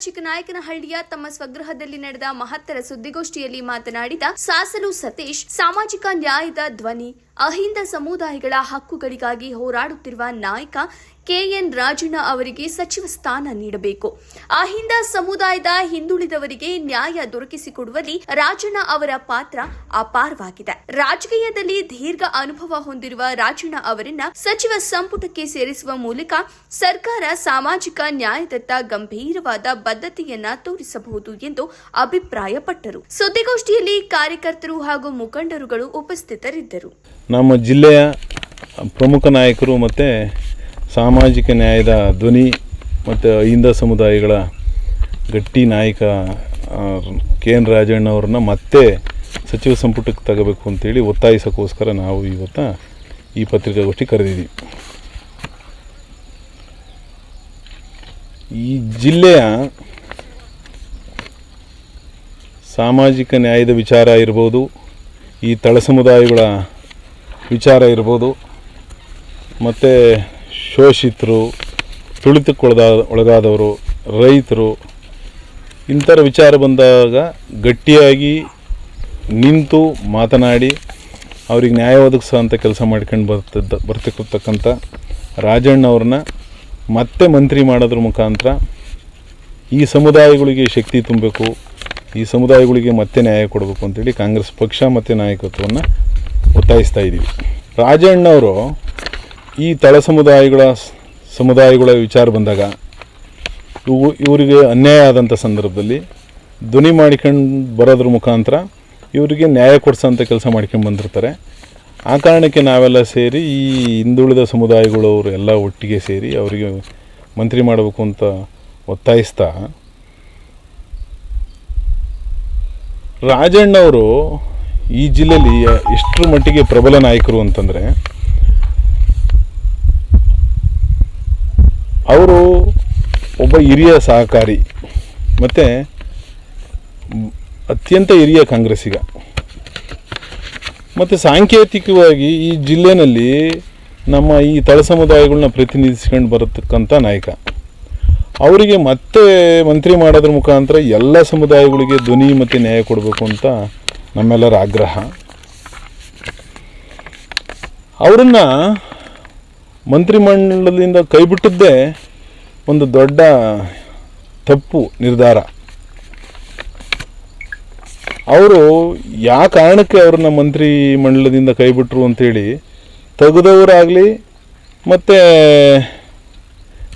ಚಿಕ್ಕನಾಯಕನಹಳ್ಳಿಯ ತಮ್ಮ ಸ್ವಗೃಹದಲ್ಲಿ ನಡೆದ ಮಹತ್ತರ ಸುದ್ದಿಗೋಷ್ಠಿಯಲ್ಲಿ ಮಾತನಾಡಿದ ಸಾಸಲು ಸತೀಶ್ ಸಾಮಾಜಿಕ ನ್ಯಾಯದ ಧ್ವನಿ. ಅಹಿಂದ ಸಮುದಾಯಗಳ ಹಕ್ಕುಗಳಿಗಾಗಿ ಹೋರಾಡುತ್ತಿರುವ ನಾಯಕ ಕೆಎನ್ ರಾಜಣ್ಣ ಅವರಿಗೆ ಸಚಿವ ಸ್ಥಾನ ನೀಡಬೇಕು. ಅಹಿಂದ ಸಮುದಾಯದ ಹಿಂದುಳಿದವರಿಗೆ ನ್ಯಾಯ ದೊರಕಿಸಿಕೊಡುವಲ್ಲಿ ರಾಜಣ್ಣ ಅವರ ಪಾತ್ರ ಅಪಾರವಾಗಿದೆ. ರಾಜಕೀಯದಲ್ಲಿ ದೀರ್ಘ ಅನುಭವ ಹೊಂದಿರುವ ರಾಜಣ್ಣ ಅವರನ್ನ ಸಚಿವ ಸಂಪುಟಕ್ಕೆ ಸೇರಿಸುವ ಮೂಲಕ ಸರ್ಕಾರ ಸಾಮಾಜಿಕ ನ್ಯಾಯದತ್ತ ಗಂಭೀರವಾದ ಬದ್ಧತೆಯನ್ನ ತೋರಿಸಬಹುದು ಎಂದು ಅಭಿಪ್ರಾಯಪಟ್ಟರು. ಸುದ್ದಿಗೋಷ್ಠಿಯಲ್ಲಿ ಕಾರ್ಯಕರ್ತರು ಹಾಗೂ ಮುಖಂಡರುಗಳು ಉಪಸ್ಥಿತರಿದ್ದರು. ನಮ್ಮ ಜಿಲ್ಲೆಯ ಪ್ರಮುಖ ನಾಯಕರು ಮತ್ತು ಸಾಮಾಜಿಕ ನ್ಯಾಯದ ಧ್ವನಿ ಮತ್ತು ಅಹಿಂದ ಸಮುದಾಯಗಳ ಗಟ್ಟಿ ನಾಯಕ ಕೆ ಎನ್ ರಾಜಣ್ಣವ್ರನ್ನ ಮತ್ತೆ ಸಚಿವ ಸಂಪುಟಕ್ಕೆ ತಗೋಬೇಕು ಅಂತೇಳಿ ಒತ್ತಾಯಿಸೋಕ್ಕೋಸ್ಕರ ನಾವು ಇವತ್ತು ಈ ಪತ್ರಿಕಾಗೋಷ್ಠಿ ಕರೆದಿದ್ದೀವಿ. ಈ ಜಿಲ್ಲೆಯ ಸಾಮಾಜಿಕ ನ್ಯಾಯದ ವಿಚಾರ ಇರ್ಬೋದು, ಈ ತಳ ಸಮುದಾಯಗಳ ವಿಚಾರ ಇರ್ಬೋದು. ಮತ್ತು ಶೋಷಿತರು, ತುಳಿತಕ್ಕೊಳದ, ಒಳಗಾದವರು, ರೈತರು, ಇಂಥರ ವಿಚಾರ ಬಂದಾಗ ಗಟ್ಟಿಯಾಗಿ ನಿಂತು ಮಾತನಾಡಿ ಅವ್ರಿಗೆ ನ್ಯಾಯ ಒದಗಿಸೋಂಥ ಕೆಲಸ ಮಾಡ್ಕೊಂಡು ಬರ್ತಿದ್ದ ಬರ್ತಿರ್ತಕ್ಕಂಥ ರಾಜಣ್ಣವ್ರನ್ನ ಮತ್ತೆ ಮಂತ್ರಿ ಮಾಡೋದ್ರ ಮುಖಾಂತರ ಈ ಸಮುದಾಯಗಳಿಗೆ ಶಕ್ತಿ ತುಂಬಬೇಕು, ಈ ಸಮುದಾಯಗಳಿಗೆ ಮತ್ತೆ ನ್ಯಾಯ ಕೊಡಬೇಕು ಅಂತೇಳಿ ಕಾಂಗ್ರೆಸ್ ಪಕ್ಷ ಮತ್ತು ನಾಯಕತ್ವವನ್ನು ಒತ್ತಾಯಿಸ್ತಾ ಇದ್ದೀವಿ. ರಾಜಣ್ಣವರು ಈ ತಳ ಸಮುದಾಯಗಳ ಸಮುದಾಯಗಳ ವಿಚಾರ ಬಂದಾಗ ಇವು, ಇವರಿಗೆ ಅನ್ಯಾಯ ಆದಂಥ ಸಂದರ್ಭದಲ್ಲಿ ಧ್ವನಿ ಮಾಡಿಕೊಂಡು ಬರೋದ್ರ ಮುಖಾಂತರ ಇವರಿಗೆ ನ್ಯಾಯ ಕೊಡಿಸೋಂಥ ಕೆಲಸ ಮಾಡ್ಕೊಂಡು ಬಂದಿರ್ತಾರೆ. ಆ ಕಾರಣಕ್ಕೆ ನಾವೆಲ್ಲ ಸೇರಿ ಈ ಹಿಂದುಳಿದ ಸಮುದಾಯಗಳವರು ಎಲ್ಲ ಒಟ್ಟಿಗೆ ಸೇರಿ ಅವರಿಗೆ ಮಂತ್ರಿ ಮಾಡಬೇಕು ಅಂತ ಒತ್ತಾಯಿಸ್ತಾ ರಾಜಣ್ಣವರು ಈ ಜಿಲ್ಲೆಯಲ್ಲಿ ಎಷ್ಟರ ಮಟ್ಟಿಗೆ ಪ್ರಬಲ ನಾಯಕರು ಅಂತಂದರೆ ಅವರು ಒಬ್ಬ ಹಿರಿಯ ಸಹಕಾರಿ, ಮತ್ತು ಅತ್ಯಂತ ಹಿರಿಯ ಕಾಂಗ್ರೆಸ್ಸಿಗ. ಮತ್ತು ಸಾಂಕೇತಿಕವಾಗಿ ಈ ಜಿಲ್ಲೆಯಲ್ಲಿ ನಮ್ಮ ಈ ತಳ ಸಮುದಾಯಗಳನ್ನ ಪ್ರತಿನಿಧಿಸ್ಕೊಂಡು ಬರತಕ್ಕಂಥ ನಾಯಕ. ಅವರಿಗೆ ಮತ್ತೆ ಮಂತ್ರಿ ಮಾಡೋದ್ರ ಮುಖಾಂತರ ಎಲ್ಲ ಸಮುದಾಯಗಳಿಗೆ ಧ್ವನಿ ಮತ್ತು ನ್ಯಾಯ ಕೊಡಬೇಕು ಅಂತ ನಮ್ಮೆಲ್ಲರ ಆಗ್ರಹ. ಅವರನ್ನು ಮಂತ್ರಿಮಂಡಲದಿಂದ ಕೈಬಿಟ್ಟದ್ದೇ ಒಂದು ದೊಡ್ಡ ತಪ್ಪು ನಿರ್ಧಾರ. ಅವರು ಯಾವ ಕಾರಣಕ್ಕೆ ಅವ್ರನ್ನ ಮಂತ್ರಿ ಮಂಡಲದಿಂದ ಕೈಬಿಟ್ರು ಅಂತೇಳಿ ತೆಗೆದವರಾಗಲಿ ಮತ್ತು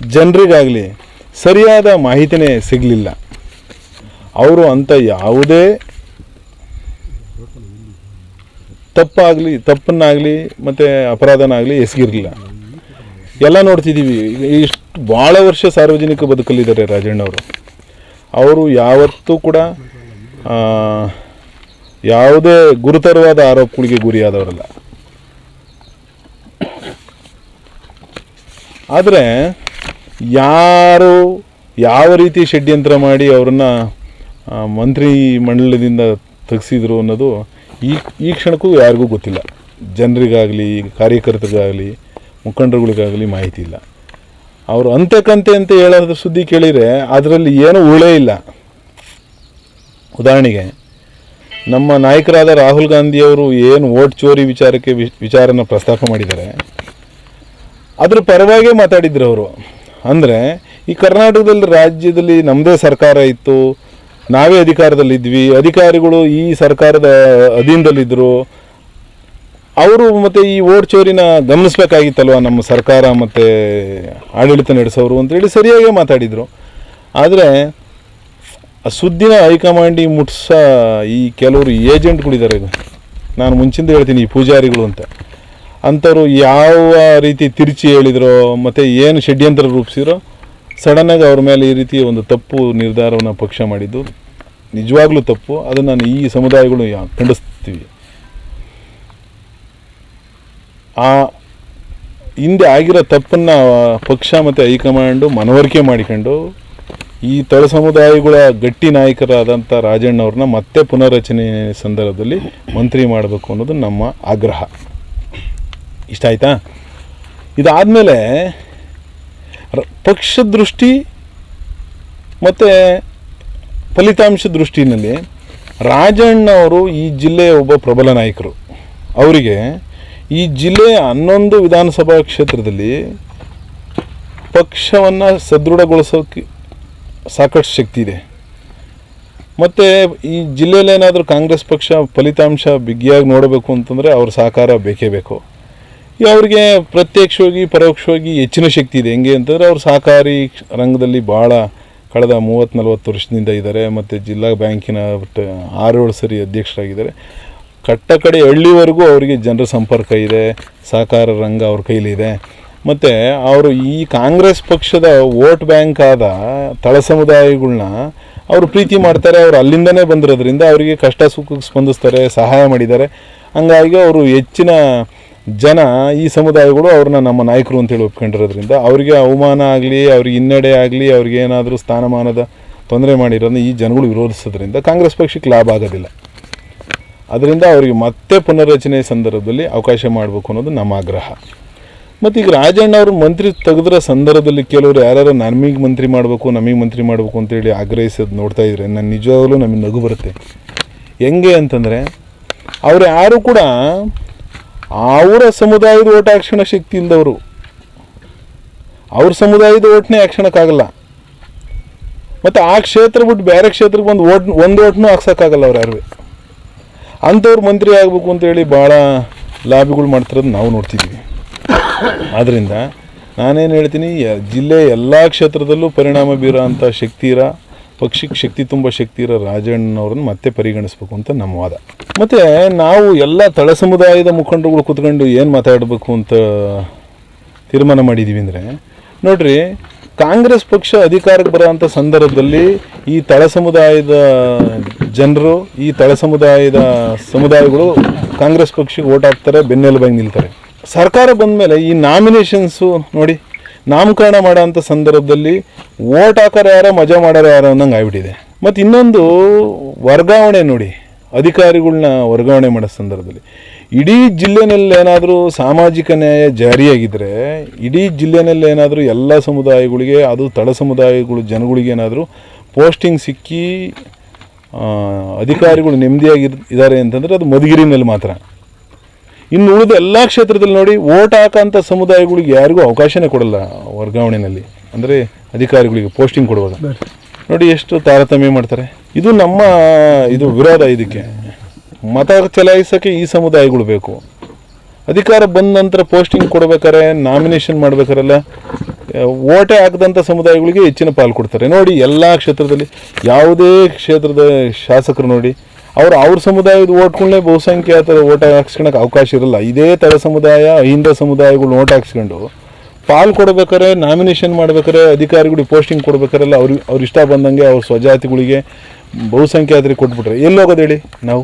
ಜನರಿಗಾಗಲಿ ಸರಿಯಾದ ಮಾಹಿತಿನೇ ಸಿಗಲಿಲ್ಲ. ಅವರು ಅಂಥ ಯಾವುದೇ ತಪ್ಪಾಗಲಿ, ತಪ್ಪನ್ನಾಗಲಿ, ಮತ್ತು ಅಪರಾಧನಾಗಲಿ ಎಸಗಿರಲಿಲ್ಲ. ಎಲ್ಲ ನೋಡ್ತಿದ್ದೀವಿ ಇಷ್ಟು ಭಾಳ ವರ್ಷ ಸಾರ್ವಜನಿಕ ಬದುಕಲ್ಲಿದ್ದಾರೆ ರಾಜಣ್ಣವರು. ಅವರು ಯಾವತ್ತೂ ಕೂಡ ಯಾವುದೇ ಗುರುತರವಾದ ಆರೋಪಗಳಿಗೆ ಗುರಿಯಾದವರಲ್ಲ. ಆದರೆ, ಯಾರು ಯಾವ ರೀತಿ ಷಡ್ಯಂತ್ರ ಮಾಡಿ ಅವ್ರನ್ನ ಮಂತ್ರಿ ಮಂಡಲದಿಂದ ತೆಗೆಸಿದ್ರು ಅನ್ನೋದು ಈ ಈ ಕ್ಷಣಕ್ಕೂ ಯಾರಿಗೂ ಗೊತ್ತಿಲ್ಲ. ಜನರಿಗಾಗಲಿ, ಕಾರ್ಯಕರ್ತರಿಗಾಗಲಿ, ಮುಖಂಡರುಗಳಿಗಾಗಲಿ ಮಾಹಿತಿ ಇಲ್ಲ. ಅವರು ಅಂತೆಕಂತೆ ಅಂತ ಹೇಳೋದ್ರ ಸುದ್ದಿ ಕೇಳಿದರೆ ಅದರಲ್ಲಿ ಏನೂ ಉಳೇ ಇಲ್ಲ. ಉದಾಹರಣೆಗೆ, ನಮ್ಮ ನಾಯಕರಾದ ರಾಹುಲ್ ಗಾಂಧಿಯವರು ಏನು ಓಟ್ ಚೋರಿ ವಿಚಾರಕ್ಕೆ ವಿಚಾರನ ಪ್ರಸ್ತಾಪ ಮಾಡಿದ್ದಾರೆ, ಅದ್ರ ಪರವಾಗೇ ಮಾತಾಡಿದ್ರು ಅವರು. ಅಂದರೆ, ಈ ಕರ್ನಾಟಕದಲ್ಲಿ ರಾಜ್ಯದಲ್ಲಿ ನಮ್ಮದೇ ಸರ್ಕಾರ ಇತ್ತು ನಾವೇ ಅಧಿಕಾರದಲ್ಲಿದ್ವಿ ಅಧಿಕಾರಿಗಳು ಈ ಸರ್ಕಾರದ ಅಧೀನದಲ್ಲಿದ್ದರು. ಅವರು ಮತ್ತು ಈ ಓಟ್ ಚೋರಿನ ಗಮನಿಸ್ಬೇಕಾಗಿತ್ತಲ್ವ ನಮ್ಮ ಸರ್ಕಾರ ಮತ್ತು ಆಡಳಿತ ನಡೆಸೋರು ಅಂತೇಳಿ ಸರಿಯಾಗೇ ಮಾತಾಡಿದರು. ಆದರೆ ಸುದ್ದಿನ ಹೈಕಮಾಂಡಿ ಮುಟ್ಸ ಈ ಕೆಲವರು ಏಜೆಂಟ್ಗಳಿದ್ದಾರೆ ನಾನು ಮುಂಚಿಂದ ಹೇಳ್ತೀನಿ ಈ ಪೂಜಾರಿಗಳು ಅಂತ. ಅಂಥವ್ರು ಯಾವ ರೀತಿ ತಿರುಚಿ ಹೇಳಿದ್ರೋ, ಮತ್ತು ಏನು ಷಡ್ಯಂತ್ರ ರೂಪಿಸಿರೋ ಸಡನ್ನಾಗಿ ಅವ್ರ ಮೇಲೆ ಈ ರೀತಿ ಒಂದು ತಪ್ಪು ನಿರ್ಧಾರವನ್ನು ಪಕ್ಷ ಮಾಡಿದ್ದು, ನಿಜವಾಗ್ಲೂ ತಪ್ಪು. ಅದನ್ನು ನಾನು ಈ ಸಮುದಾಯಗಳು ಖಂಡಿಸ್ತೀವಿ. ಆ ಹಿಂದೆ ಆಗಿರೋ ತಪ್ಪನ್ನು ಪಕ್ಷ ಮತ್ತು ಹೈಕಮಾಂಡು ಮನವರಿಕೆ ಮಾಡಿಕೊಂಡು, ಈ ತಳ ಸಮುದಾಯಗಳ ಗಟ್ಟಿ ನಾಯಕರಾದಂಥ ರಾಜಣ್ಣವ್ರನ್ನ ಮತ್ತೆ ಪುನರ್ರಚನೆ ಸಂದರ್ಭದಲ್ಲಿ ಮಂತ್ರಿ ಮಾಡಬೇಕು ಅನ್ನೋದು ನಮ್ಮ ಆಗ್ರಹ. ಇಷ್ಟ ಆಯ್ತಾ? ಇದಾದಮೇಲೆ ಪಕ್ಷ ದೃಷ್ಟಿ ಮತ್ತು ಫಲಿತಾಂಶ ದೃಷ್ಟಿನಲ್ಲಿ ರಾಜಣ್ಣ ಅವರು ಈ ಜಿಲ್ಲೆಯ ಒಬ್ಬ ಪ್ರಬಲ ನಾಯಕರು. ಅವರಿಗೆ ಈ ಜಿಲ್ಲೆಯ ಹನ್ನೊಂದು ವಿಧಾನಸಭಾ ಕ್ಷೇತ್ರದಲ್ಲಿ ಪಕ್ಷವನ್ನು ಸದೃಢಗೊಳಿಸೋಕೆ ಸಾಕಷ್ಟು ಶಕ್ತಿ ಇದೆ. ಮತ್ತು ಈ ಜಿಲ್ಲೆಯಲ್ಲೇನಾದರೂ ಕಾಂಗ್ರೆಸ್ ಪಕ್ಷ ಫಲಿತಾಂಶ ಬಿಗಿಯಾಗಿ ನೋಡಬೇಕು ಅಂತಂದರೆ ಅವ್ರ ಸಹಕಾರ ಬೇಕೇ ಬೇಕು. ಅವ್ರಿಗೆ ಪ್ರತ್ಯಕ್ಷವಾಗಿ, ಪರೋಕ್ಷವಾಗಿ ಹೆಚ್ಚಿನ ಶಕ್ತಿ ಇದೆ. ಹೆಂಗೆ ಅಂತಂದರೆ ಅವ್ರು ಸಹಕಾರಿ ರಂಗದಲ್ಲಿ ಭಾಳ ಕಳೆದ ಮೂವತ್ತು ನಲ್ವತ್ತು ವರ್ಷದಿಂದ ಇದ್ದಾರೆ. ಮತ್ತು ಜಿಲ್ಲಾ ಬ್ಯಾಂಕಿನ ಆರೇಳು ಸರಿ ಅಧ್ಯಕ್ಷರಾಗಿದ್ದಾರೆ. ಕಟ್ಟ ಕಡೆ ಹಳ್ಳಿವರೆಗೂ ಅವರಿಗೆ ಜನರ ಸಂಪರ್ಕ ಇದೆ. ಸಹಕಾರ ರಂಗ ಅವ್ರ ಕೈಲಿದೆ ಮತ್ತು ಅವರು ಈ ಕಾಂಗ್ರೆಸ್ ಪಕ್ಷದ ವೋಟ್ ಬ್ಯಾಂಕ್ ಆದ ತಳ ಸಮುದಾಯಗಳನ್ನ ಅವರು ಪ್ರೀತಿ ಮಾಡ್ತಾರೆ. ಅವರು ಅಲ್ಲಿಂದನೇ ಬಂದಿರೋದ್ರಿಂದ ಅವರಿಗೆ ಕಷ್ಟ ಸುಖಕ್ಕೆ ಸ್ಪಂದಿಸ್ತಾರೆ, ಸಹಾಯ ಮಾಡಿದ್ದಾರೆ. ಹಂಗಾಗಿ ಅವರು ಹೆಚ್ಚಿನ ಜನ ಈ ಸಮುದಾಯಗಳು ಅವ್ರನ್ನ ನಮ್ಮ ನಾಯಕರು ಅಂತೇಳಿ ಒಪ್ಕೊಂಡಿರೋದ್ರಿಂದ ಅವರಿಗೆ ಅವಮಾನ ಆಗಲಿ, ಅವ್ರಿಗೆ ಹಿನ್ನಡೆ ಆಗಲಿ, ಅವ್ರಿಗೆ ಏನಾದರೂ ಸ್ಥಾನಮಾನದ ತೊಂದರೆ ಮಾಡಿರೋದನ್ನ ಈ ಜನಗಳು ವಿರೋಧಿಸೋದ್ರಿಂದ ಕಾಂಗ್ರೆಸ್ ಪಕ್ಷಕ್ಕೆ ಲಾಭ ಆಗೋದಿಲ್ಲ. ಅದರಿಂದ ಅವರಿಗೆ ಮತ್ತೆ ಪುನರ್ರಚನೆ ಸಂದರ್ಭದಲ್ಲಿ ಅವಕಾಶ ಮಾಡಬೇಕು ಅನ್ನೋದು ನಮ್ಮ ಆಗ್ರಹ. ಮತ್ತು ಈಗ ರಾಜಣ್ಣ ಅವರು ಮಂತ್ರಿ ತೆಗೆದ್ರ ಸಂದರ್ಭದಲ್ಲಿ ಕೆಲವರು ಯಾರ್ಯಾರು ನಮಗೆ ಮಂತ್ರಿ ಮಾಡಬೇಕು, ನಮಗೆ ಮಂತ್ರಿ ಮಾಡಬೇಕು ಅಂತೇಳಿ ಆಗ್ರಹಿಸೋದು ನೋಡ್ತಾ ಇದ್ರೆ ನಾನು ನಿಜವಾಗಲೂ ನಮಗೆ ನಗು ಬರುತ್ತೆ. ಹೆಂಗೆ ಅಂತಂದರೆ, ಅವ್ರು ಯಾರು ಕೂಡ ಅವರ ಸಮುದಾಯದ ಓಟ ಆಕ್ಷಣ ಶಕ್ತಿ ಇಲ್ಲದವರು ಅವ್ರ ಸಮುದಾಯದ ಓಟ್ನೇ ಹಾಕ್ಸೋಣಕ್ಕಾಗಲ್ಲ ಮತ್ತು ಆ ಕ್ಷೇತ್ರ ಬಿಟ್ಟು ಬೇರೆ ಕ್ಷೇತ್ರಕ್ಕೆ ಬಂದು ಓಟ್, ಒಂದು ಓಟ್ನೂ ಹಾಕ್ಸೋಕ್ಕಾಗಲ್ಲ ಅವ್ರು ಯಾರು ಅಂಥವ್ರು ಮಂತ್ರಿ ಆಗಬೇಕು ಅಂತೇಳಿ ಭಾಳ ಲಾಬಿಗಳು ಮಾಡ್ತಿರೋದು ನಾವು ನೋಡ್ತಿದ್ದೀವಿ ಆದ್ದರಿಂದ ನಾನೇನು ಹೇಳ್ತೀನಿ ಜಿಲ್ಲೆ ಎಲ್ಲ ಕ್ಷೇತ್ರದಲ್ಲೂ ಪರಿಣಾಮ ಬೀರೋ ಅಂಥ ಶಕ್ತಿ ಇರೋ. ಪಕ್ಷಕ್ಕೆ ಶಕ್ತಿ ತುಂಬ ಶಕ್ತಿ ಇರೋ ರಾಜಣ್ಣವ್ರನ್ನ ಮತ್ತೆ ಪರಿಗಣಿಸ್ಬೇಕು ಅಂತ ನಮ್ಮ ವಾದ. ಮತ್ತು ನಾವು ಎಲ್ಲ ತಳ ಸಮುದಾಯದ ಮುಖಂಡರುಗಳು ಕೂತ್ಕೊಂಡು ಏನು ಮಾತಾಡಬೇಕು ಅಂತ ತೀರ್ಮಾನ ಮಾಡಿದ್ದೀವಿ ಅಂದರೆ, ನೋಡ್ರಿ, ಕಾಂಗ್ರೆಸ್ ಪಕ್ಷ ಅಧಿಕಾರಕ್ಕೆ ಬರೋಂಥ ಸಂದರ್ಭದಲ್ಲಿ ಈ ತಳ ಸಮುದಾಯದ ಜನರು, ಈ ತಳ ಸಮುದಾಯದ ಸಮುದಾಯಗಳು ಕಾಂಗ್ರೆಸ್ ಪಕ್ಷಕ್ಕೆ ಓಟ್ ಹಾಕ್ತಾರೆ, ಬೆನ್ನೆಲುಬಾಗಿ ನಿಲ್ತಾರೆ. ಸರ್ಕಾರ ಬಂದ ಮೇಲೆ ಈ ನಾಮಿನೇಷನ್ಸು ನೋಡಿ ನಾಮಕರಣ ಮಾಡೋಂಥ ಸಂದರ್ಭದಲ್ಲಿ ಓಟ್ ಹಾಕೋರು ಯಾರೋ, ಮಜಾ ಮಾಡೋರು ಯಾರೋ ಅನ್ನಂಗೆ ಆಗ್ಬಿಟ್ಟಿದೆ. ಮತ್ತು ಇನ್ನೊಂದು ವರ್ಗಾವಣೆ ನೋಡಿ ಅಧಿಕಾರಿಗಳನ್ನ ವರ್ಗಾವಣೆ ಮಾಡೋ ಸಂದರ್ಭದಲ್ಲಿ. ಇಡೀ ಜಿಲ್ಲೆನಲ್ಲಿ ಏನಾದರೂ ಸಾಮಾಜಿಕ ನ್ಯಾಯ ಜಾರಿಯಾಗಿದ್ದರೆ ಇಡೀ ಜಿಲ್ಲೆನಲ್ಲಿ ಏನಾದರೂ ಎಲ್ಲ ಸಮುದಾಯಗಳಿಗೆ, ಅದು ತಳ ಸಮುದಾಯಗಳು, ಜನಗಳಿಗೆ ಏನಾದರೂ ಪೋಸ್ಟಿಂಗ್ ಸಿಕ್ಕಿ ಅಧಿಕಾರಿಗಳು ನೆಮ್ಮದಿಯಾಗಿ ಇದ್ದಾರೆ ಅಂತಂದರೆ ಅದು ಮಧುಗಿರಿನಲ್ಲಿ ಮಾತ್ರ. ಇನ್ನು ಉಳಿದ ಎಲ್ಲ ಕ್ಷೇತ್ರದಲ್ಲಿ ನೋಡಿ ಓಟ್ ಹಾಕೋಂಥ ಸಮುದಾಯಗಳಿಗೆ ಯಾರಿಗೂ ಅವಕಾಶನೇ ಕೊಡಲ್ಲ ವರ್ಗಾವಣೆಯಲ್ಲಿ ಅಂದರೆ ಅಧಿಕಾರಿಗಳಿಗೆ ಪೋಸ್ಟಿಂಗ್ ಕೊಡುವಾಗ. ನೋಡಿ ಎಷ್ಟು ತಾರತಮ್ಯ ಮಾಡ್ತಾರೆ. ಇದು ನಮ್ಮ ಇದು ವಿರೋಧ ಇದಕ್ಕೆ. ಮತ ಚಲಾಯಿಸೋಕ್ಕೆ ಈ ಸಮುದಾಯಗಳು ಬೇಕು. ಅಧಿಕಾರ ಬಂದ ನಂತರ ಪೋಸ್ಟಿಂಗ್ ಕೊಡ್ಬೇಕಾರೆ ನಾಮಿನೇಷನ್ ಮಾಡ್ಬೇಕಾರೆಲ್ಲ ಓಟೆ ಹಾಕದಂಥ ಸಮುದಾಯಗಳಿಗೆ ಹೆಚ್ಚಿನ ಪಾಲು ಕೊಡ್ತಾರೆ. ನೋಡಿ ಎಲ್ಲ ಕ್ಷೇತ್ರದಲ್ಲಿ ಯಾವುದೇ ಕ್ಷೇತ್ರದ ಶಾಸಕರು ನೋಡಿ ಅವ್ರು ಅವ್ರ ಸಮುದಾಯದ ಓಟ್ಗಳನ್ನೇ ಬಹುಸಂಖ್ಯಾತರ ಓಟ್ ಹಾಕ್ಸ್ಕೊಳಕ್ಕೆ ಅವಕಾಶ ಇರಲ್ಲ. ಇದೇ ತಳ ಸಮುದಾಯ, ಹಿಂದ ಸಮುದಾಯಗಳು ಓಟ್ ಹಾಕ್ಸ್ಕೊಂಡು ಪಾಲ್ ಕೊಡ್ಬೇಕಾರೆ ನಾಮಿನೇಷನ್ ಮಾಡ್ಬೇಕಾರೆ ಅಧಿಕಾರಿಗಳಿಗೆ ಪೋಸ್ಟಿಂಗ್ ಕೊಡ್ಬೇಕಾರೆಲ್ಲ ಅವ್ರಿಗೆ, ಅವ್ರು ಇಷ್ಟ ಬಂದಂಗೆ ಅವ್ರ ಸ್ವಜಾತಿಗಳಿಗೆ ಬಹುಸಂಖ್ಯಾತರಿಗೆ ಕೊಟ್ಬಿಟ್ರೆ. ಎಲ್ಲಿ ಹೋಗೋದು ಹೇಳಿ? ನಾವು.